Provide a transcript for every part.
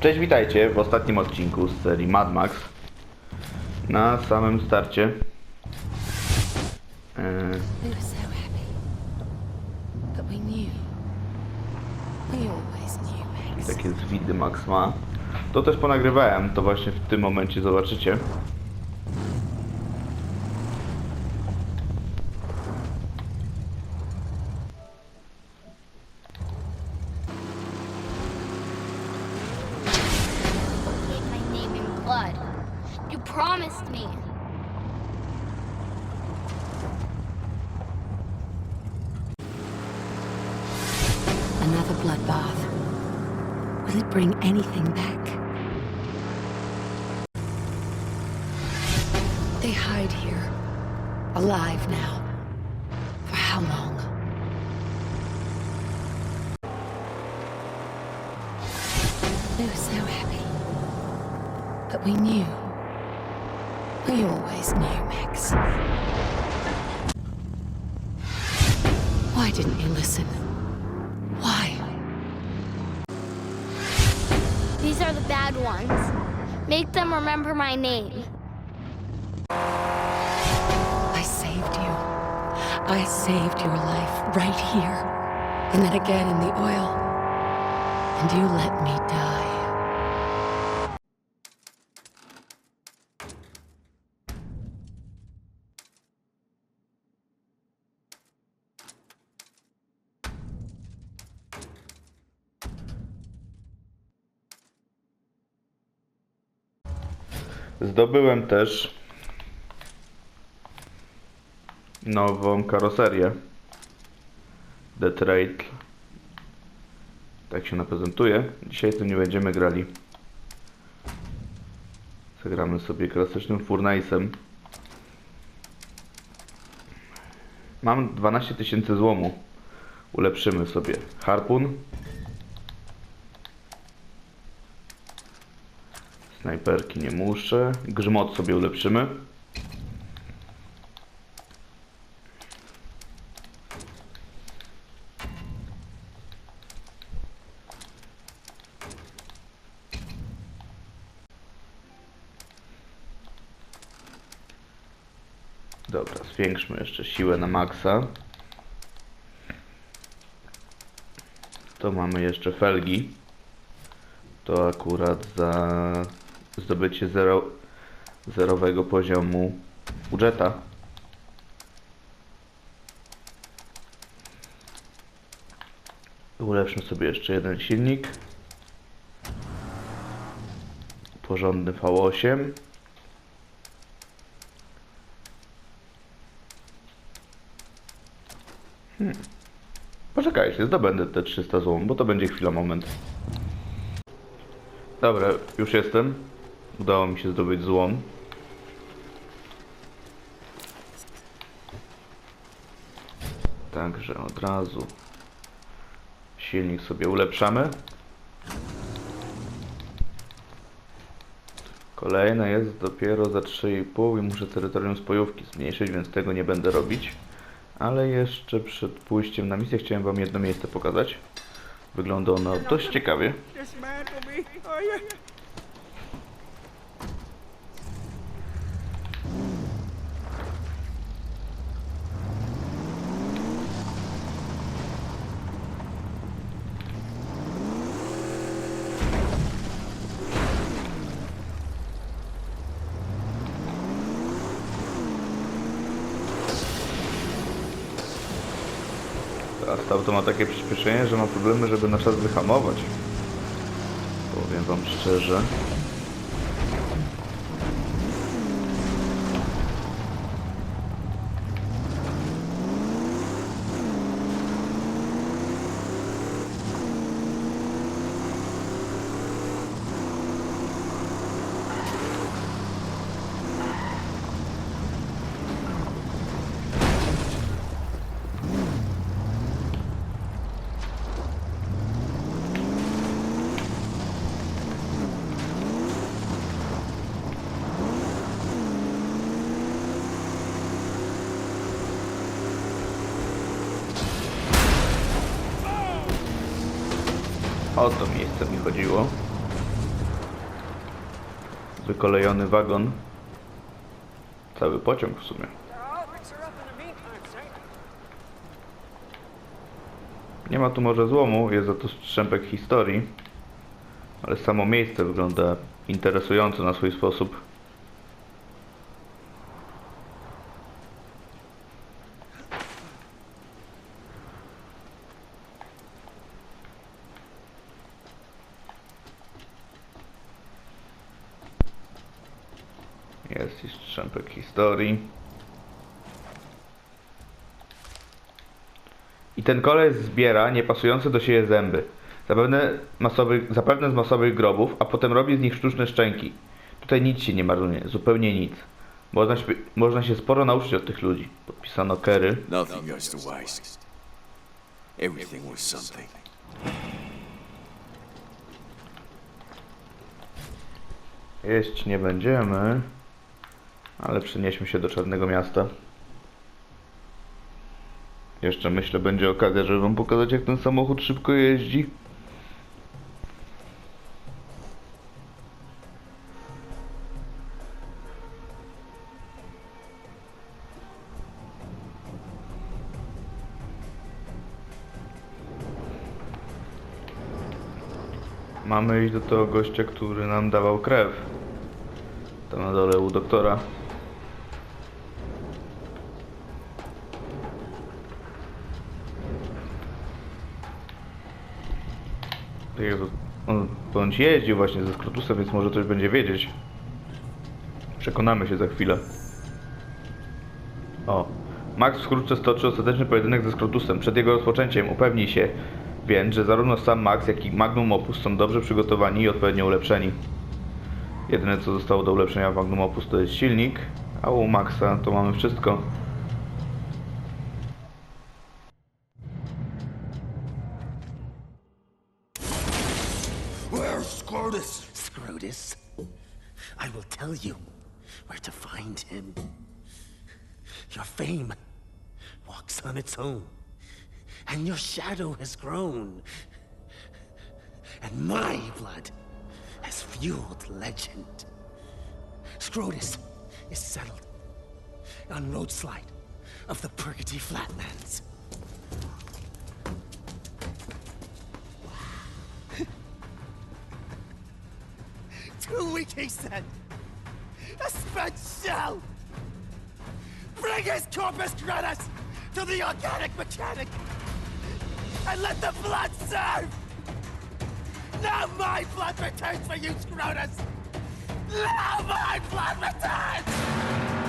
Cześć, witajcie w ostatnim odcinku z serii Mad Max. Na samym starcie. We were so happy. But we knew. We always knew, Max. takie zwidy Max ma. To też ponagrywałem, to właśnie w tym momencie zobaczycie. Will it bring anything back? They hide here. Alive now. For how long? We were so happy. But we knew. We always knew, Max. Why didn't you listen? Bad ones. Make them remember my name. I saved you. I saved your life right here. And then again in the oil. And you let me die. Zdobyłem też nową karoserię. The Trail. Tak się prezentuje. Dzisiaj tym nie będziemy grali. Zagramy sobie klasycznym Furnace'em. Mam 12 tysięcy złomu. Ulepszymy sobie harpun. Snajperki nie muszę. Grzmot sobie ulepszymy. Dobra, zwiększmy jeszcze siłę na maksa. To mamy jeszcze felgi. To akurat za zdobycie zero, zerowego poziomu budżeta. Ulepszmy sobie jeszcze jeden silnik. Porządny V8. Hmm. Poczekajcie, zdobędę te 300 zł, bo to będzie chwila, moment. Dobra, już jestem. Udało mi się zdobyć złom. Także od razu silnik sobie ulepszamy. Kolejne jest dopiero za 3,5 i muszę terytorium spojówki zmniejszyć, więc tego nie będę robić. Ale jeszcze przed pójściem na misję chciałem Wam jedno miejsce pokazać. Wygląda ono dość ciekawie. Ma takie przyspieszenie, że ma problemy, żeby na czas wyhamować. Powiem wam szczerze. O to miejsce mi chodziło. wykolejony wagon. Cały pociąg w sumie. Nie ma tu może złomu, jest za to strzępek historii. Ale samo miejsce wygląda interesująco na swój sposób. Jest i strzępek historii. I ten koleś zbiera niepasujące do siebie zęby. Zapewne, masowych, zapewne z masowych grobów, a potem robi z nich sztuczne szczęki. Tutaj nic się nie marnuje, zupełnie nic. Można się, można się sporo nauczyć od tych ludzi. Podpisano Kerry. Nothing goes to waste. Everything was something. Jeść nie będziemy, ale przenieśmy się do Czarnego Miasta. Jeszcze myślę, będzie okazja, żeby wam pokazać, jak ten samochód szybko jeździ. Mamy iść do tego gościa, który nam dawał krew. Tam na dole u doktora. Jezu, on bądź jeździł właśnie ze Skrotusem, więc może coś będzie wiedzieć. Przekonamy się za chwilę. O. Max wkrótce stoczy ostateczny pojedynek ze Skrotusem. Przed jego rozpoczęciem upewnij się więc, że zarówno sam Max, jak i Magnum Opus są dobrze przygotowani i odpowiednio ulepszeni. Jedyne co zostało do ulepszenia w Magnum Opus to jest silnik, a u Maxa to mamy wszystko. Fame walks on its own, and your shadow has grown. And my blood has fueled legend. Scrotus is settled on Roadslide of the Purgatory Flatlands. Two weeks, he said. A spent shell. Bring his corpus gratis to the organic mechanic and let the blood serve. Now my blood returns for you, Scrotus. Now my blood returns.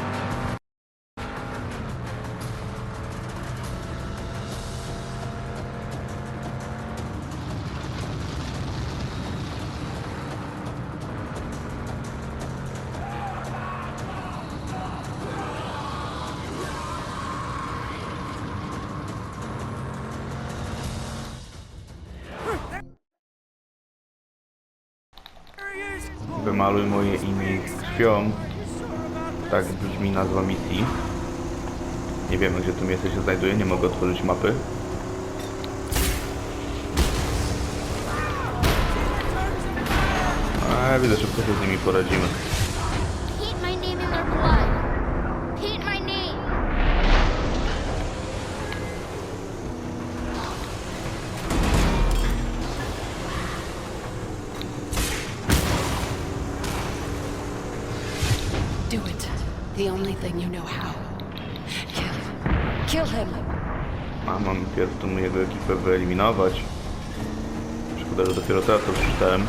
Wymaluj moje imię krwią. Tak brzmi nazwa misji. Nie wiemy gdzie to miejsce się znajduje, nie mogę otworzyć mapy. A widzę, szybko się z nimi poradzimy. A mam pierw tą jego ekipę wyeliminować. Szkoda, że dopiero teraz to przeczytałem.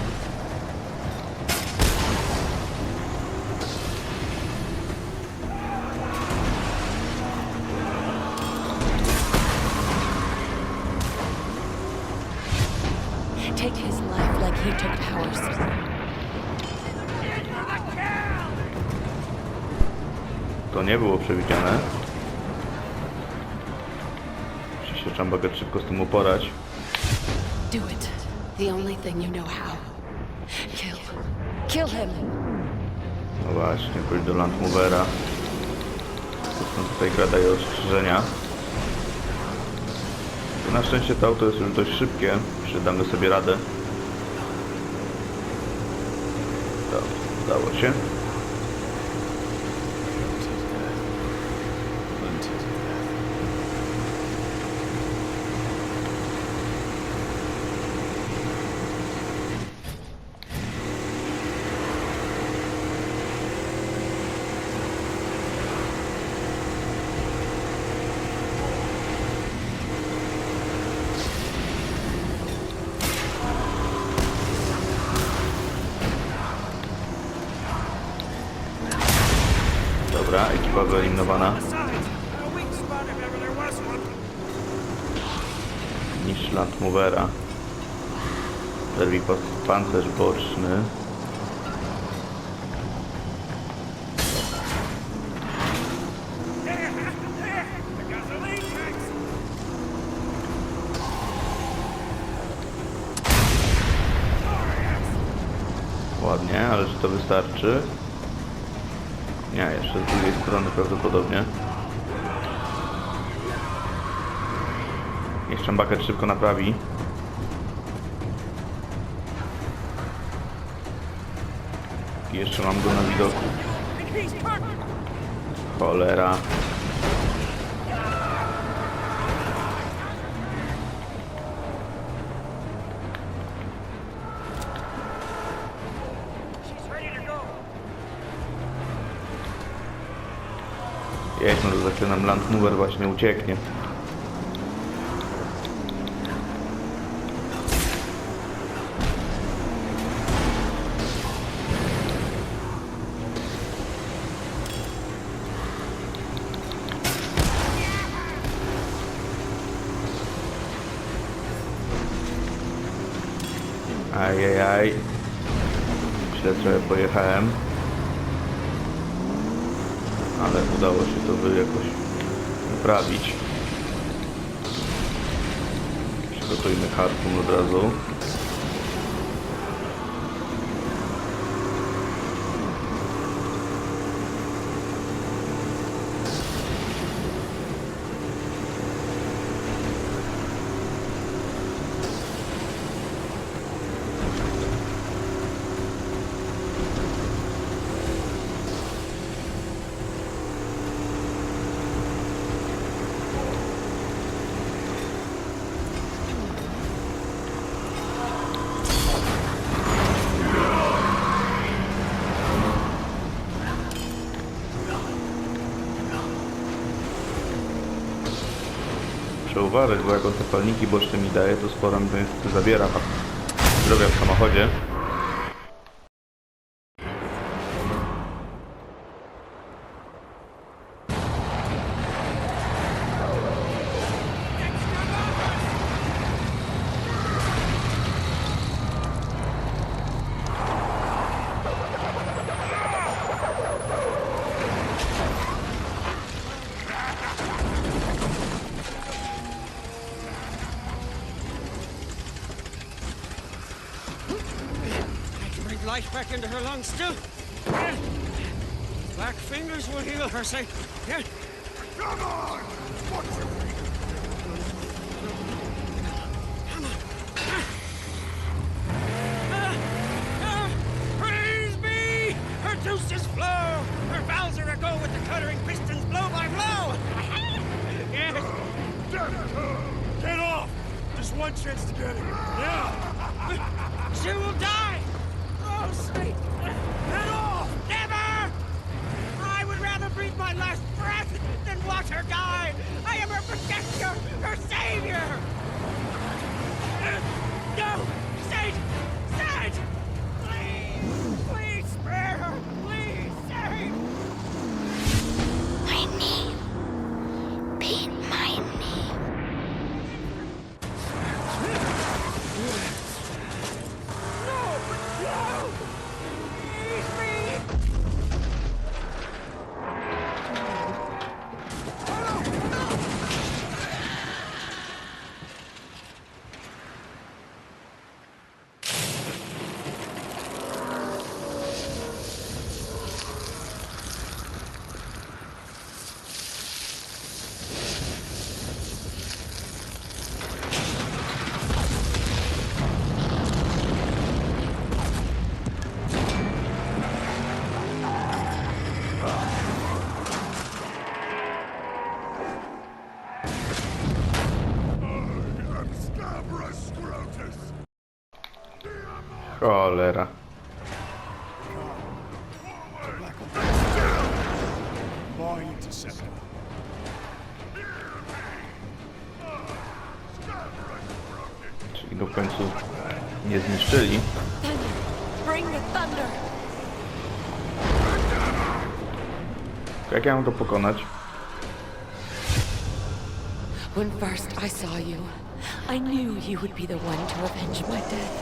To nie było przewidziane. Musi się Czambaget szybko z tym uporać. Do it. The only thing you know how. Kill. Kill him. No właśnie, pójdź do Landmovera. Zresztą tutaj gra daje ostrzeżenia. Na szczęście to auto jest już dość szybkie, że damy sobie radę. Tak, udało się. ekipa wyeliminowana. On the sides. A weak spot if ever there was one. niż Land Movera. Zerwij pod pancerz boczny. Ładnie, ale czy to wystarczy? Nie, jeszcze z drugiej strony prawdopodobnie. Niech Chambaket szybko naprawi. I jeszcze mam go na widoku. Cholera. Jedźmy, to za chwilę nam Land Mover właśnie ucieknie. Ajajaj. Źle trochę pojechałem. Ale udało się to wy jakoś naprawić. Przygotujmy harpun od razu. Muszę uważać, bo jak on te palniki boczne mi daje, to sporo mi zabiera zdrowia w samochodzie. Back into her lungs still. Black fingers will heal her, say. Yeah. Come on! straight. Cholera. Czyli go w końcu nie zniszczyli. Jak ja mam to pokonać? When first I saw you, I knew you would be the one to avenge my death.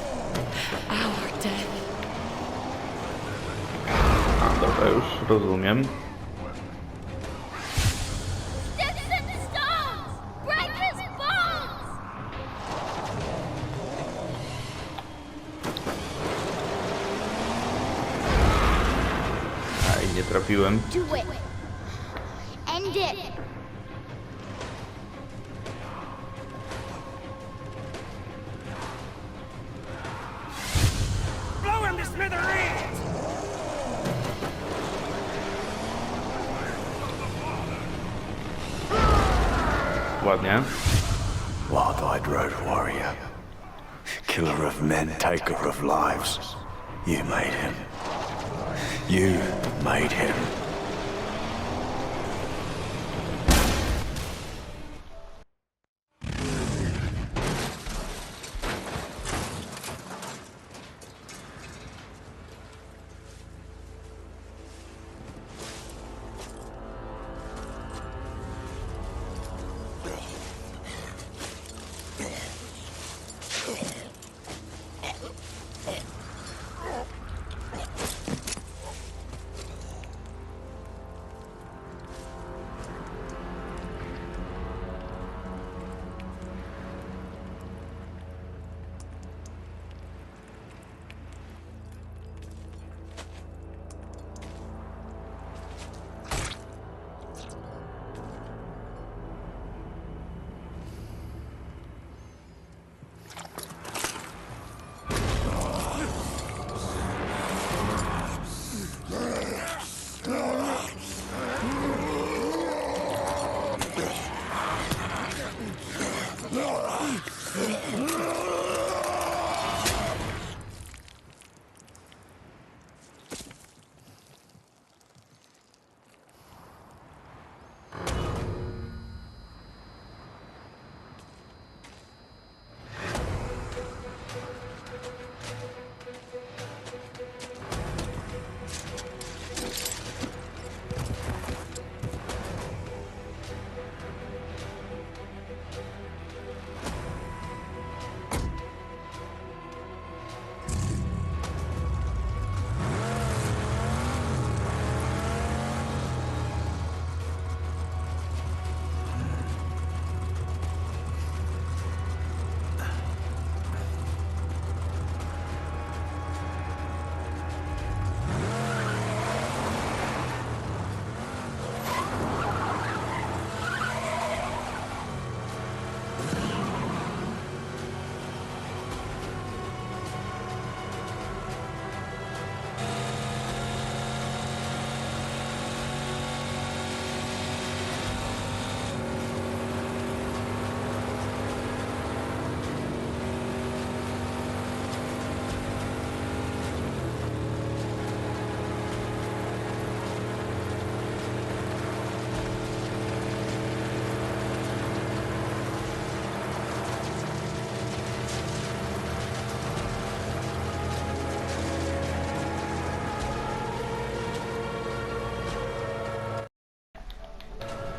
A, dobra, już rozumiem. Aj, nie trafiłem. Do it. Smithereens! Ładnie. Wild-eyed road warrior. Killer of men, taker of lives. You made him. You made him.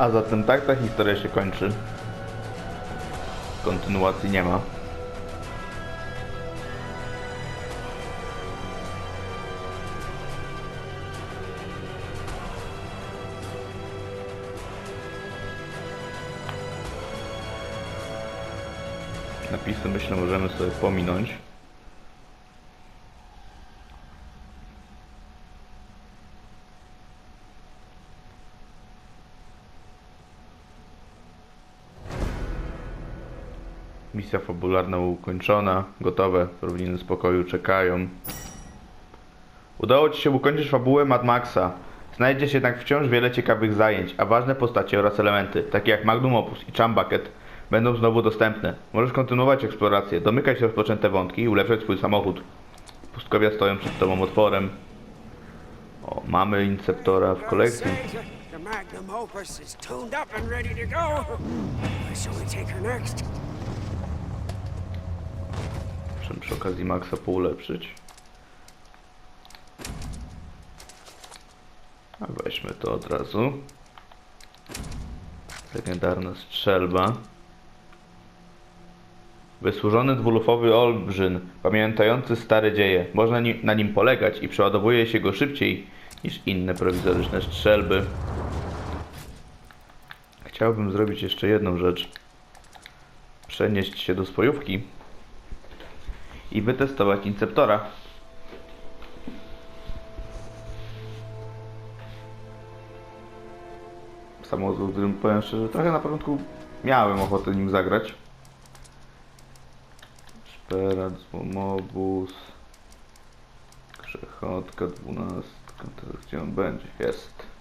A zatem tak ta historia się kończy. Kontynuacji nie ma. Napisy myślę możemy sobie pominąć. Misja fabularna ukończona, gotowe, równiny spokoju czekają. Udało Ci się ukończyć fabułę Mad Maxa. Znajdziesz jednak wciąż wiele ciekawych zajęć, a ważne postacie oraz elementy, takie jak Magnum Opus i Chum Bucket, będą znowu dostępne. Możesz kontynuować eksplorację, domykać rozpoczęte wątki i ulepszać swój samochód. Pustkowia stoją przed Tobą otworem. O, mamy Inceptora w kolekcji. Magnum Opus is tuned up and ready to go. Where shall we take her next? Muszę przy okazji Maxa poulepszyć. A weźmy to od razu. Legendarna strzelba. Wysłużony dwulufowy olbrzyn, pamiętający stare dzieje. Można ni- na nim polegać i przeładowuje się go szybciej niż inne prowizoryczne strzelby. Chciałbym zrobić jeszcze jedną rzecz. Przenieść się do spojówki i wytestować Inceptora. Samochód, o którym powiem szczerze, trochę na początku miałem ochotę nim zagrać. Szperat, złomobus, krzechotka, dwunastka, teraz gdzie on będzie? Jest.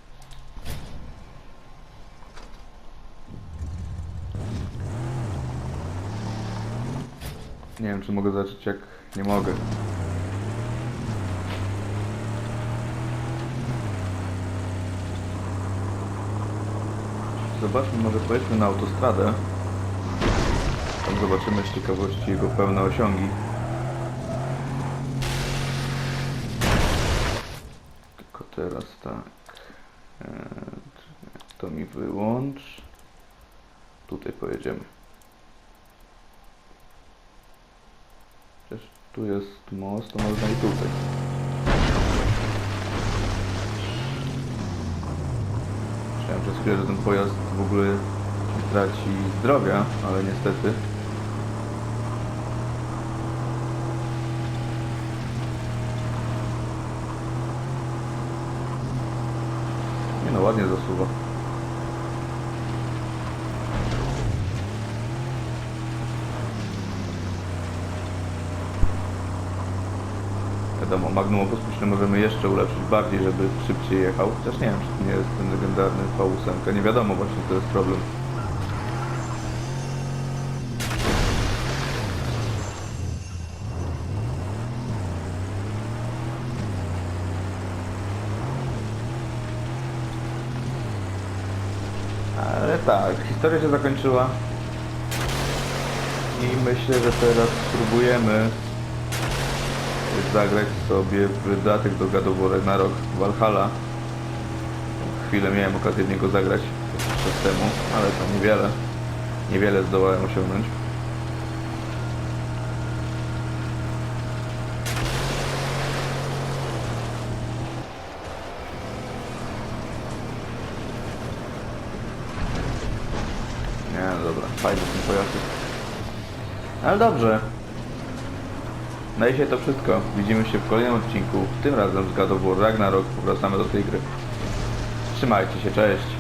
Nie wiem, czy mogę zacząć jak nie mogę. Zobaczmy, może pojedźmy na autostradę. Tam zobaczymy z ciekawości jego pełne osiągi. Tylko teraz tak. Eee, to mi wyłącz. Tutaj pojedziemy. Przecież tu jest most, to można i tutaj. Myślałem przez chwilę, że ten pojazd w ogóle traci zdrowia, ale niestety. Nie no, ładnie zasuwa. Wiadomo, Magnum Opus możemy jeszcze ulepszyć bardziej, żeby szybciej jechał. Chociaż nie wiem, czy to nie jest ten legendarny V8. Nie wiadomo właśnie, to jest problem. Ale tak, historia się zakończyła. I myślę, że teraz spróbujemy zagrać sobie w do God War Ragnarok Valhalla. Chwilę miałem okazję w niego zagrać jakiś czas temu, ale to niewiele. Niewiele zdołałem osiągnąć. Nie, no dobra, fajny ten pojazd. Ale dobrze, na dzisiaj to wszystko. Widzimy się w kolejnym odcinku, tym razem z God Ragnarok. Powracamy do tej gry. Trzymajcie się, cześć.